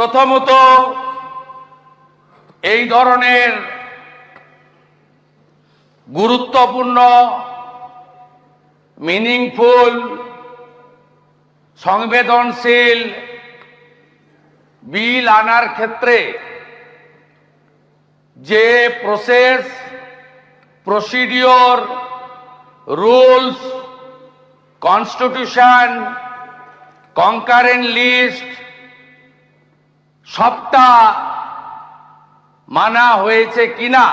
প্রথমত, এই ধরনের গুরুত্বপূর্ণ মিনিংফুল সংবেদনশীল বিল আনার ক্ষেত্রে যে process procedure rules constitution concurrent list সবটা মানা হয়েছে কিনা?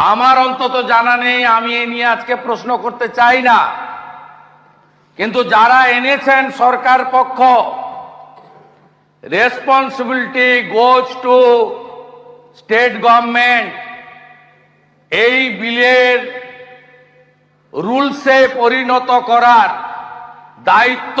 আমার অন্তত জানা নেই, আমি এ নিয়ে আজকে প্রশ্ন করতে চাই না। কিন্তু যারা এনেছেন সরকার পক্ষ responsibility goes to state government এই বিলের রুলসে পরিণত করার দায়িত্ব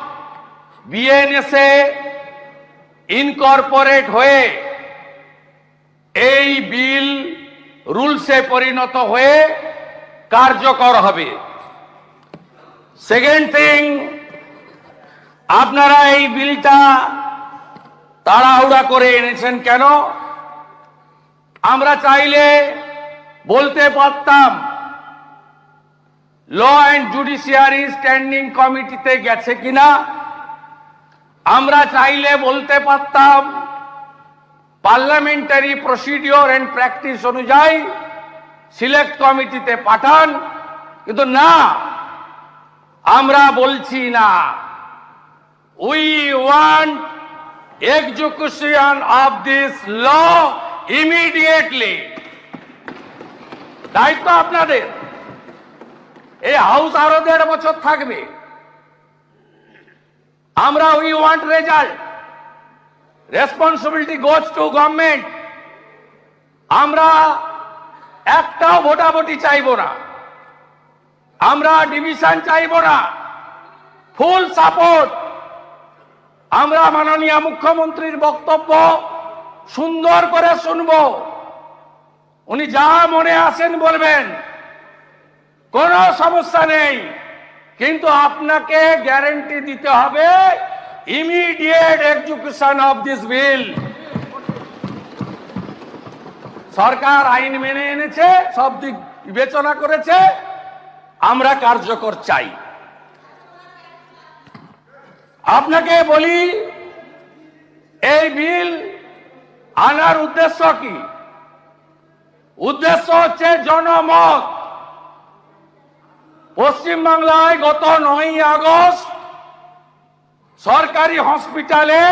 বিএনএসএ ইনকর্পোরেট হয়ে এই বিল রুলসে পরিণত হয়ে কার্যকর হবে। সেকেন্ড থিং আপনারা এই বিলটা তাড়াহুড়া করে এনেছেন কেন? আমরা চাইলে বলতে পারতাম ল অ্যান্ড জুডিশিয়ারি স্ট্যান্ডিং কমিটিতে গেছে কিনা? আমরা চাইলে বলতে পারতাম, পার্লামেন্টারি প্রসিডিওর অ্যান্ড প্র্যাকটিস অনুযায়ী সিলেক্ট কমিটিতে পাঠান, কিন্তু না, আমরা বলছি না। We want execution of this law immediately দায়িত্ব আপনাদের। এই হাউস আরও দেড় বছর থাকবে। আমরা we want result responsibility goes to government আমরা একটাও ভোটাভুটি চাইব না। আমরা ডিভিশন চাইব না। ফুল সাপোর্ট আমরা মাননীয় মুখ্যমন্ত্রীর বক্তব্য সুন্দর করে শুনব। উনি যা মনে আসেন বলবেন। কোনো সমস্যা নেই। কিন্তু আপনাকে গ্যারেন্টি দিতে হবে immediate execution of this bill সরকার আইন মেনে এনেছে, সব দিক বিবেচনা করেছে, আমরা কার্যকর চাই। আপনাকে বলি, এই বিল আনার উদ্দেশ্য কি? উদ্দেশ্য হচ্ছে জনমত। পশ্চিমবাংলায় গত নয় আগস্ট সরকারি হসপিটালে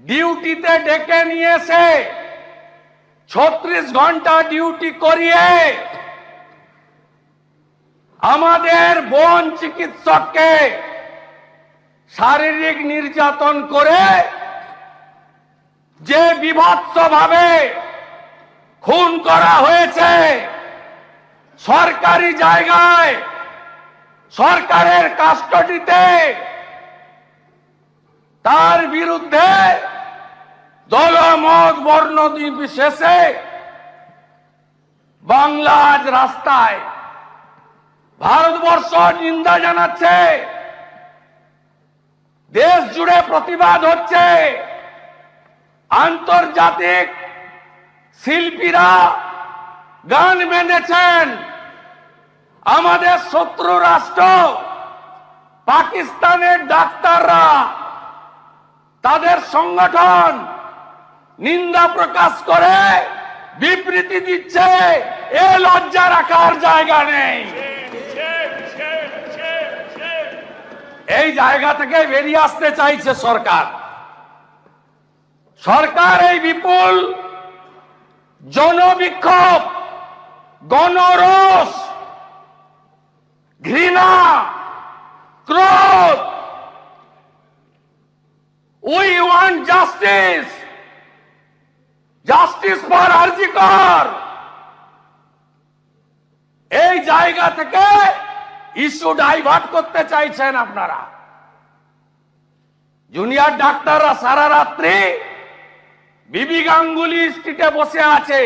ডিউটিতে ডেকে নিয়েছে। ছত্রিশ ঘণ্টা ডিউটি করিয়ে আমাদের বন চিকিৎসককে শারীরিক নির্যাতন করে যে বিভৎসভাবে খুন করা হয়েছে। সরকারি জায়গায় সরকারের কাস্টডিতে তার বিরুদ্ধে দলমত বর্ণ নির্বিশেষে বাংলা আজ রাস্তায় ভারতবর্ষ নিন্দা জানাচ্ছে। দেশ জুড়ে প্রতিবাদ হচ্ছে। আন্তর্জাতিক শিল্পীরা গান বেঁধেছেন। আমাদের শত্রু রাষ্ট্র, পাকিস্তানের ডাক্তাররা, তাদের সংগঠন নিন্দা প্রকাশ করে বিবৃতি দিচ্ছে, এ লজ্জা রাখার জায়গা নেই। এই জায়গা থেকে বেরিয়ে আসতে চাইছে সরকার। সরকার এই বিপুল জনবিক্ষোভ, গণরোষ ঘৃণা, ক্রোধ we want justice justice for RG Kar এই জায়গা থেকে ইস্যু ডাইভার্ট করতে চাইছেন আপনারা। জুনিয়র ডাক্তাররা সারা রাত্রি বিবি গাঙ্গুলি স্ট্রিটে বসে আছে।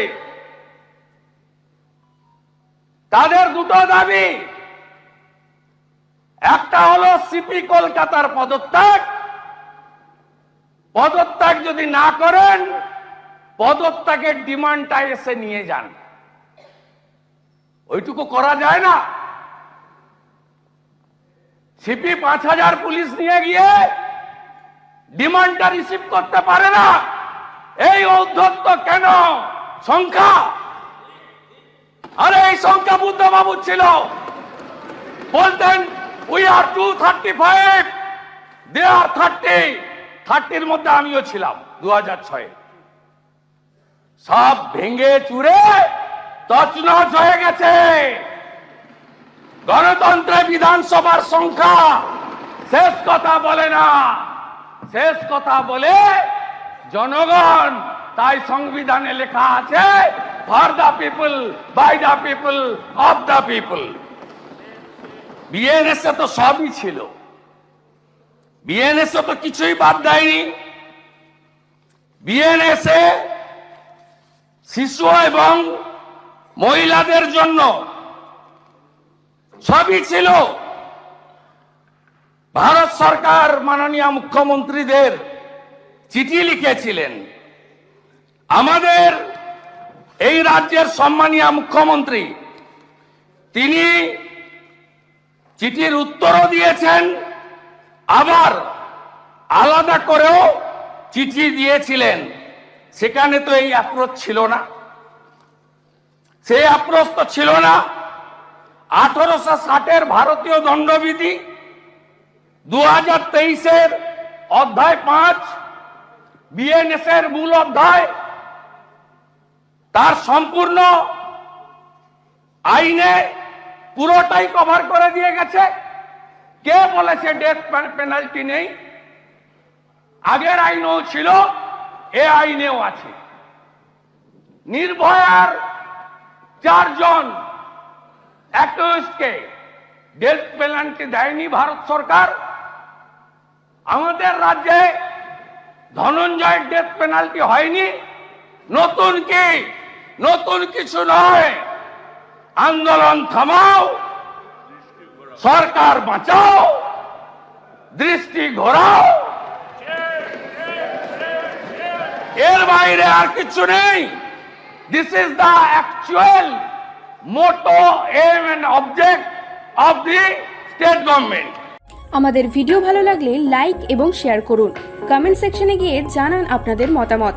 তাদের দুটো দাবি একটা হলো সিপি কলকাতার পদত্যাগ। পদত্যাগ যদি না করেন, পদত্যাগের ডিমান্ডটা এসে নিয়ে যান। ওইটুকু করা যায় না। সিপি পাঁচ হাজার পুলিশ নিয়ে গিয়ে ডিমান্ডটা রিসিভ করতে পারে না। এই ঔদ্ধত্য কেন? সংখ্যা। আরে, এই সংখ্যা বুদ্ধবাবু ছিল। বলতেন we are two thirty five they are thirty থার্টির মধ্যে আমিও ছিলাম দু হাজার ছয়ে। সব ভেঙে চুরে তছনছ হয়ে গেছে। গণতন্ত্রে বিধানসভার সংখ্যা শেষ কথা বলে না। শেষ কথা বলে জনগণ, তাই সংবিধানে লেখা আছে for the people by the people of the people BNSA তো সবই ছিল। বিএনএসএ তো কিছুই বাদ দেয়নি। বিএনএসএ শিশু এবং মহিলাদের জন্য সবই ছিল। ভারত সরকার মাননীয় মুখ্যমন্ত্রীদের চিঠি লিখেছিলেন। আমাদের এই রাজ্যের সম্মানীয় মুখ্যমন্ত্রী, তিনি চিঠির উত্তরও দিয়েছেন। আবার আলাদা করেও চিঠি দিয়েছিলেন। সেখানে তো এই অ্যাপ্রোচ ছিল না। সেই অ্যাপ্রোচ তো ছিল না। আঠারোশো ষাটের ভারতীয় দণ্ডবিধি দু হাজার তেইশের অধ্যায় পাঁচ বিএনএস এর মূল অধ্যায়, তার সম্পূর্ণ আইনে পুরোটাই কভার করে দিয়ে গেছে। কে বলেছে ডেথ পেনাল্টি নেই? আগের আইনও ছিল, এ আইনেও আছে। নির্ভয়ার চারজন ডেথ পেনাল্টি দেয়নি ভারত সরকার। আমাদের রাজ্যে ধনঞ্জয়ের ডেথ পেনাল্টি হয়নি। নতুন কি? নতুন কিছু নয়। আন্দোলন থামাও, সরকার বাঁচাও, দৃষ্টি ঘোরাও। এর বাইরে আর কিছু নেই। This is the actual motto aim and object of the state government আমাদের ভিডিও ভালো লাগলে লাইক এবং শেয়ার করুন। কমেন্ট সেকশনে গিয়ে জানান আপনাদের মতামত।